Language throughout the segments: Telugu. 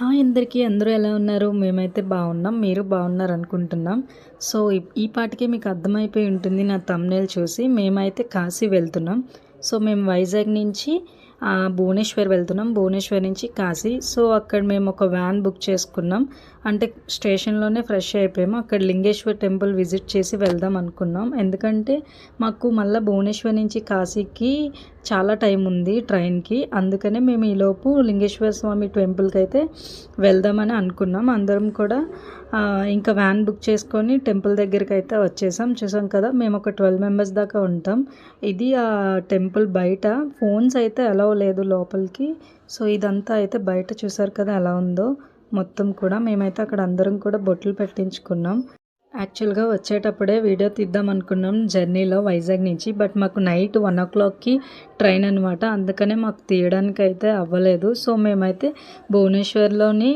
హాయ్ అందరికీ అందరూ ఎలా ఉన్నారు? మేమైతే బాగున్నాం మీరు బాగున్నారు అనుకుంటున్నాం సో ఈ- ఈ పాటికే మీకు అర్థమైపోయి ఉంటుంది నా తమ్నేల్ చూసి. మేమైతే కాశీ వెళ్తున్నాం. సో మేము వైజాగ్ నుంచి భువనేశ్వర్ వెళ్తున్నాం. భువనేశ్వర్ నుంచి కాశీ. సో అక్కడ మేము ఒక వ్యాన్ బుక్ చేసుకున్నాం. అంటే స్టేషన్లోనే ఫ్రెష్ అయిపోయాము. అక్కడ లింగేశ్వర్ టెంపుల్ విజిట్ చేసి వెళ్దాం అనుకున్నాం. ఎందుకంటే మాకు మళ్ళీ భువనేశ్వర్ నుంచి కాశీకి చాలా టైం ఉంది ట్రైన్కి. అందుకనే మేము ఈలోపు లింగేశ్వర స్వామి టెంపుల్కి అయితే వెళ్దామని అనుకున్నాం. అందరం కూడా ఇంకా వ్యాన్ బుక్ చేసుకొని టెంపుల్ దగ్గరికి అయితే వచ్చేసాం. చూసాం కదా మేము ఒక ట్వెల్వ్ మెంబర్స్ దాకా ఉంటాం. ఇది ఆ టెంపుల్ బయట. ఫోన్స్ అయితే అలౌ లేదు లోపలికి. సో ఇదంతా అయితే బయట చూసారు కదా ఎలా ఉందో. మొత్తం కూడా మేమైతే అక్కడ అందరం కూడా బొట్లు పెట్టించుకున్నాం. యాక్చువల్గా వచ్చేటప్పుడే వీడియో తీద్దాం అనుకున్నాం జర్నీలో వైజాగ్ నుంచి బట్ మాకు నైట్ వన్ ఓ క్లాక్కి ట్రైన్ అనమాట అందుకనే మాకు తీయడానికి అయితే అవ్వలేదు. సో మేమైతే భువనేశ్వర్లోని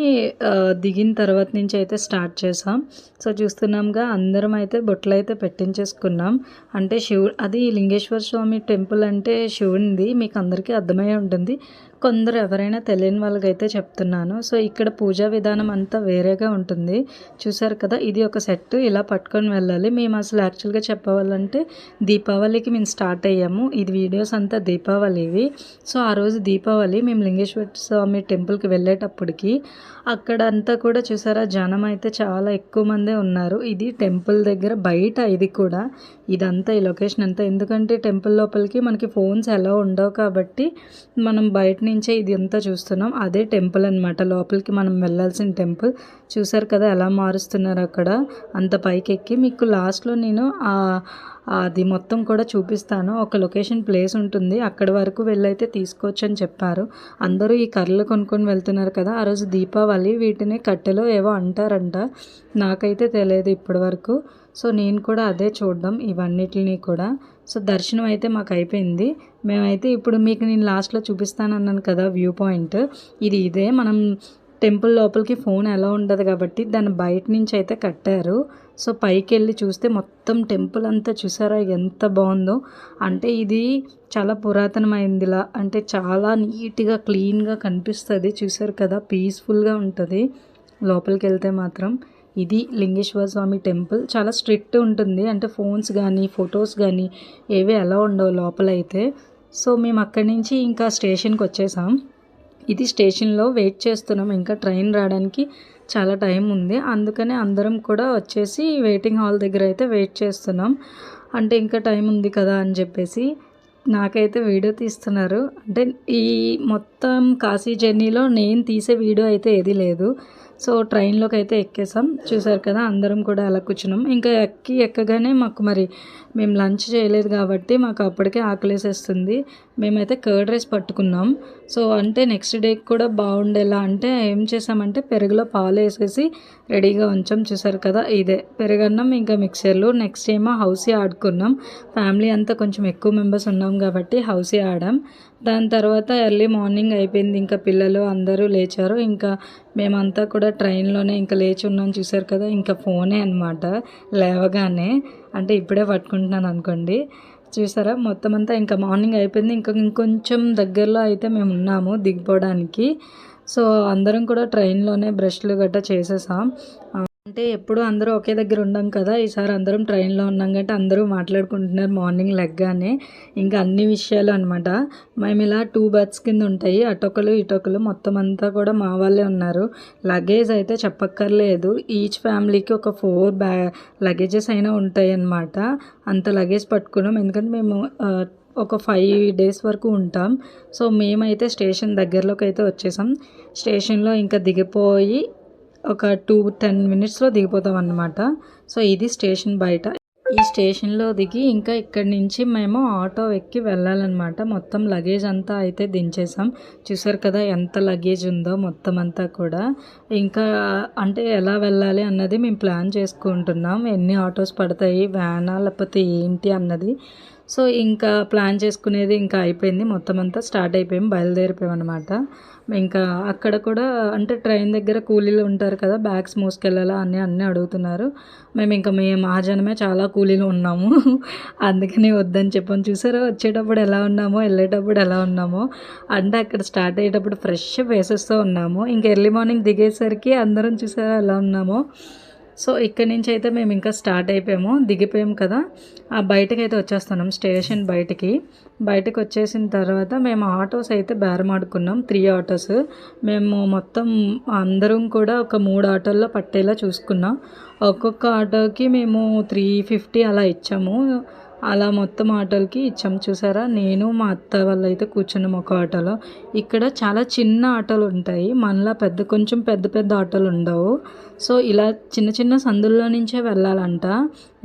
దిగిన తర్వాత నుంచి అయితే స్టార్ట్ చేసాం. సో చూస్తున్నాంగా అందరం అయితే బొట్లు అయితే పెట్టించేసుకున్నాం. అంటే శివు అది లింగేశ్వర స్వామి టెంపుల్ అంటే శివునిది మీకు అందరికీ అర్థమై ఉంటుంది. కొందరు ఎవరైనా తెలియని వాళ్ళకైతే చెప్తున్నాను. సో ఇక్కడ పూజా విధానం అంతా వేరేగా ఉంటుంది. చూసారు కదా ఇది ఒక సెట్ ఇలా పట్టుకొని వెళ్ళాలి. మేము అసలు యాక్చువల్గా చెప్పవాలంటే దీపావళికి మేము స్టార్ట్ అయ్యాము. ఇది వీడియోస్ అంతా దీపావళి ఇవి. సో ఆ రోజు దీపావళి మేము లింగేశ్వర స్వామి టెంపుల్కి వెళ్ళేటప్పటికి అక్కడ అంతా కూడా చూసారా జనం అయితే చాలా ఎక్కువ మందే ఉన్నారు. ఇది టెంపుల్ దగ్గర బయట ఇది కూడా. ఇదంతా ఈ లొకేషన్ అంతా. ఎందుకంటే టెంపుల్ లోపలికి మనకి ఫోన్స్ ఎలా ఉండవు కాబట్టి మనం బయట నుంచే ఇది అంతా చూస్తున్నాం. అదే టెంపుల్ అనమాట లోపలికి మనం వెళ్ళాల్సిన టెంపుల్. చూసారు కదా ఎలా మారుస్తున్నారు అక్కడ. అంత పైకి ఎక్కి మీకు లాస్ట్లో నేను అది మొత్తం కూడా చూపిస్తాను. ఒక లొకేషన్ ప్లేస్ ఉంటుంది. అక్కడి వరకు వెళ్ళైతే తీసుకోవచ్చు అని చెప్పారు. అందరూ ఈ కర్రలు కొనుక్కొని వెళ్తున్నారు కదా. ఆ రోజు దీపావళి వీటిని కట్టెలో ఏవో అంటారంట. నాకైతే తెలియదు ఇప్పటి వరకు. సో నేను కూడా అదే చూడడం ఇవన్నిటిని కూడా. సో దర్శనం అయితే మాకు అయిపోయింది. మేమైతే ఇప్పుడు మీకు నేను లాస్ట్లో చూపిస్తాను అన్నాను కదా వ్యూ పాయింట్. ఇది ఇదే. మనం టెంపుల్ లోపలికి ఫోన్ ఎలా ఉండదు కాబట్టి దాన్ని బయట నుంచి అయితే కట్టారు. సో పైకి వెళ్ళి చూస్తే మొత్తం టెంపుల్ అంతా చూసారా? ఎంత బాగుందో. అంటే ఇది చాలా పురాతనమైందిలా. అంటే చాలా నీట్గా క్లీన్గా కనిపిస్తుంది. చూసారు కదా? పీస్ఫుల్గా ఉంటుంది. లోపలికి వెళ్తే మాత్రం. ఇది లింగేశ్వర స్వామి టెంపుల్. చాలా స్ట్రిక్ట్ ఉంటుంది. అంటే ఫోన్స్ కానీ ఫొటోస్ కానీ ఏవి ఎలా ఉండవు లోపల అయితే సో మేము అక్కడి నుంచి ఇంకా స్టేషన్కి వచ్చేసాం. ఇది స్టేషన్లో వెయిట్ చేస్తున్నాం. ఇంకా ట్రైన్ రావడానికి చాలా టైం ఉంది. అందుకనే అందరం కూడా వచ్చేసి వెయిటింగ్ హాల్ దగ్గర అయితే వెయిట్ చేస్తున్నాం. అంటే ఇంకా టైం ఉంది కదా అని చెప్పేసి నాకైతే వీడియో తీస్తున్నారు. అంటే ఈ మొత్తం కాశీ జర్నీలో నేను తీసే వీడియో అయితే ఏది లేదు. సో ట్రైన్లోకి అయితే ఎక్కేసాం చూసారు కదా అందరం కూడా అలా కూర్చున్నాం. ఇంకా ఎక్కి ఎక్కగానే మాకు మరి మేము లంచ్ చేయలేదు కాబట్టి మాకు అప్పటికే ఆకలేసేస్తుంది. మేమైతే కర్డ్ రైస్ పట్టుకున్నాం. సో అంటే నెక్స్ట్ డే కూడా బాగుండేలా అంటే ఏం చేసామంటే పెరుగులో పాలు వేసేసి రెడీగా ఉంచాం. చూసారు కదా ఇదే పెరుగన్నం ఇంకా మిక్చర్లు నెక్స్ట్ ఏమో హౌసీ ఆడుకున్నాం. ఫ్యామిలీ అంతా కొంచెం ఎక్కువ మెంబర్స్ ఉన్నాం కాబట్టి హౌసీ ఆడాం. దాని తర్వాత ఎర్లీ మార్నింగ్ అయిపోయింది. ఇంకా పిల్లలు అందరూ లేచారు. ఇంకా మేమంతా కూడా ట్రైన్లోనే ఇంకా లేచి ఉన్నాం చూసారు కదా. ఇంకా ఫోనే అనమాట లేవగానే. అంటే ఇప్పుడే పట్టుకుంటున్నాను అనుకోండి. చూసారా? మొత్తం అంతా ఇంకా మార్నింగ్ అయిపోయింది. ఇంకా ఇంకొంచెం దగ్గరలో అయితే మేము ఉన్నాము దిగిపోవడానికి. సో అందరం కూడా ట్రైన్లోనే బ్రష్లు గట్రా చేసేసాం. అంటే ఎప్పుడు అందరూ ఒకే దగ్గర ఉండం కదా. ఈసారి అందరం ట్రైన్లో ఉన్నాం కాబట్టి అందరూ మాట్లాడుకుంటున్నారు మార్నింగ్ లెగ్గానే. ఇంకా అన్ని విషయాలు అనమాట మేము ఇలా టూ బర్త్స్ కింద ఉంటాయి. అటొకలు ఇటొకలు మొత్తం అంతా కూడా మా వాళ్ళే ఉన్నారు. లగేజ్ అయితే చెప్పక్కర్లేదు. ఈచ్ ఫ్యామిలీకి ఒక ఫోర్ బ్యా లగేజెస్ అయినా ఉంటాయి అన్నమాట. అంత లగేజ్ పట్టుకున్నాం. ఎందుకంటే మేము ఒక ఫైవ్ డేస్ వరకు ఉంటాం. సో మేమైతే స్టేషన్ దగ్గరలోకి అయితే వచ్చేసాం. స్టేషన్లో ఇంకా దిగిపోయి ఒక టూ టెన్ మినిట్స్లో దిగిపోతాం అన్నమాట. సో ఇది స్టేషన్ బయట. ఈ స్టేషన్లో దిగి ఇంకా ఇక్కడి నుంచి మేము ఆటో ఎక్కి వెళ్ళాలన్నమాట. మొత్తం లగేజ్ అంతా అయితే దించేసాం. చూసారు కదా ఎంత లగేజ్ ఉందో మొత్తం అంతా కూడా. ఇంకా అంటే ఎలా వెళ్ళాలి అన్నది మేము ప్లాన్ చేసుకుంటున్నాం. ఎన్ని ఆటోస్ పడతాయి వ్యానా లేకపోతే ఏంటి అన్నది. సో ఇంకా ప్లాన్ చేసుకునేది ఇంకా అయిపోయింది. మొత్తం అంతా స్టార్ట్ అయిపోయాం బయలుదేరిపోయాం అనమాట ఇంకా అక్కడ కూడా అంటే ట్రైన్ దగ్గర కూలీలు ఉంటారు కదా బ్యాగ్స్ మోసుకెళ్ళాలా అని అన్నీ అడుగుతున్నారు. మేము ఇంకా మేము మహాజనమే చాలా కూలీలు ఉన్నాము. అందుకని వద్దని చెప్పాను చూసారా వచ్చేటప్పుడు ఎలా ఉన్నామో వెళ్ళేటప్పుడు ఎలా ఉన్నామో. అంటే అక్కడ స్టార్ట్ అయ్యేటప్పుడు ఫ్రెష్ ఫేసెస్తో ఉన్నాము. ఇంకా ఎర్లీ మార్నింగ్ దిగేసరికి అందరం చూసారా ఎలా ఉన్నామో. సో ఇక్కడి నుంచి అయితే మేము ఇంకా స్టార్ట్ అయిపోయాము. దిగిపోయాం కదా. ఆ బయటకు అయితే వచ్చేస్తున్నాం స్టేషన్ బయటికి. బయటకు వచ్చేసిన తర్వాత మేము ఆటోస్ అయితే బేరమాడుకున్నాం త్రీ ఆటోస్. మేము మొత్తం అందరం కూడా ఒక మూడు ఆటోల్లో పట్టేలా చూసుకున్నాం. ఒక్కొక్క ఆటోకి మేము త్రీ ఫిఫ్టీ అలా ఇచ్చాము. అలా మొత్తం ఆటోలకి ఇచ్చాం. చూసారా? నేను మా అత్త వాళ్ళు అయితే కూర్చున్నాం ఒక ఆటోలో. ఇక్కడ చాలా చిన్న ఆటోలు ఉంటాయి. మనలా పెద్ద కొంచెం పెద్ద పెద్ద ఆటోలు ఉండవు. సో ఇలా చిన్న చిన్న సందుల్లో నుంచే వెళ్ళాలంట.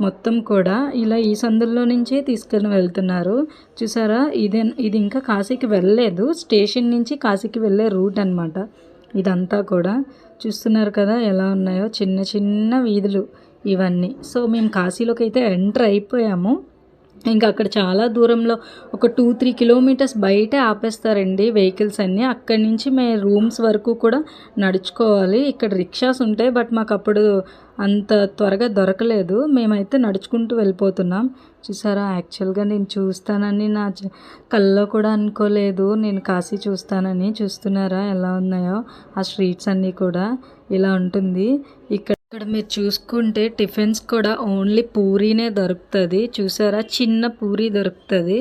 మొత్తం కూడా ఇలా ఈ సందుల్లో నుంచే తీసుకుని వెళ్తున్నారు. చూసారా? ఇదే ఇది ఇంకా కాశీకి వెళ్ళలేదు. స్టేషన్ నుంచి కాశీకి వెళ్ళే రూట్ అనమాట ఇదంతా కూడా. చూస్తున్నారు కదా ఎలా ఉన్నాయో? చిన్న చిన్న వీధులు ఇవన్నీ. సో మేము కాశీలోకి అయితే ఎంటర్ అయిపోయాము. ఇంకా అక్కడ చాలా దూరంలో ఒక టూ త్రీ కిలోమీటర్స్ బయటే ఆపేస్తారండి వెహికల్స్ అన్నీ. అక్కడి నుంచి మే రూమ్స్ వరకు కూడా నడుచుకోవాలి. ఇక్కడ రిక్షాస్ ఉంటాయి బట్ మాకు అప్పుడు అంత త్వరగా దొరకలేదు. మేమైతే నడుచుకుంటూ వెళ్ళిపోతున్నాం. చూసారా యాక్చువల్గా నేను చూస్తానని నా కల్లో కూడా అనుకోలేదు. నేను కాశీ చూస్తానని. చూస్తున్నారా ఎలా ఉన్నాయో ఆ స్ట్రీట్స్ అన్నీ కూడా. ఇలా ఉంటుంది. ఇక్కడ ఇక్కడ మీరు చూసుకుంటే టిఫిన్స్ కూడా ఓన్లీ పూరీనే దొరుకుతుంది. చూసారా? చిన్న పూరీ దొరుకుతుంది.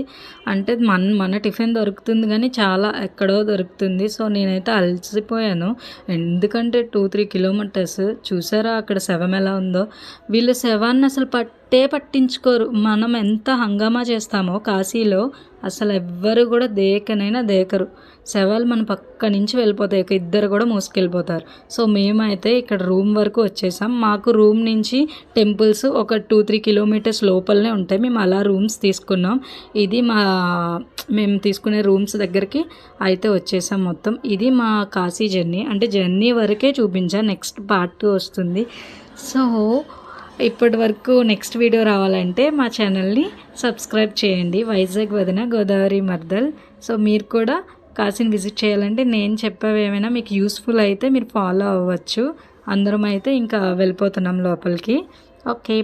అంటే మన మన టిఫిన్ దొరుకుతుంది కానీ చాలా ఎక్కడో దొరుకుతుంది. సో నేనైతే అలసిపోయాను. ఎందుకంటే టూ త్రీ కిలోమీటర్స్. చూసారా? అక్కడ శవం ఎలా ఉందో? వీళ్ళు శవాన్ని అసలు పట్ పట్టే పట్టించుకోరు. మనం ఎంత హంగామా చేస్తామో కాశీలో అసలు ఎవ్వరు కూడా దేకనైనా దేకరు. శవాలు మన పక్క నుంచి వెళ్ళిపోతాయి. ఒక ఇద్దరు కూడా మోసుకెళ్ళిపోతారు. సో మేమైతే ఇక్కడ రూమ్ వరకు వచ్చేసాం. మాకు రూమ్ నుంచి టెంపుల్స్ ఒక టూ త్రీ కిలోమీటర్స్ లోపలనే ఉంటాయి. మేము అలా రూమ్స్ తీసుకున్నాం. ఇది మా మేము తీసుకునే రూమ్స్ దగ్గరికి అయితే వచ్చేసాం మొత్తం. ఇది మా కాశీ జర్నీ. అంటే జర్నీ వరకే చూపించా. నెక్స్ట్ పార్ట్ వస్తుంది. సో ఇప్పటి వరకు నెక్స్ట్ వీడియో రావాలంటే మా ఛానల్ని సబ్స్క్రైబ్ చేయండి. వైజాగ్ వదిన గోదావరి మర్దల్. సో మీరు కూడా కాశీని విజిట్ చేయాలంటే నేను చెప్పేవి ఏమైనా మీకు యూస్ఫుల్ అయితే మీరు ఫాలో అవ్వచ్చు. అందరం అయితే ఇంకా వెళ్ళిపోతున్నాం లోపలికి. ఓకే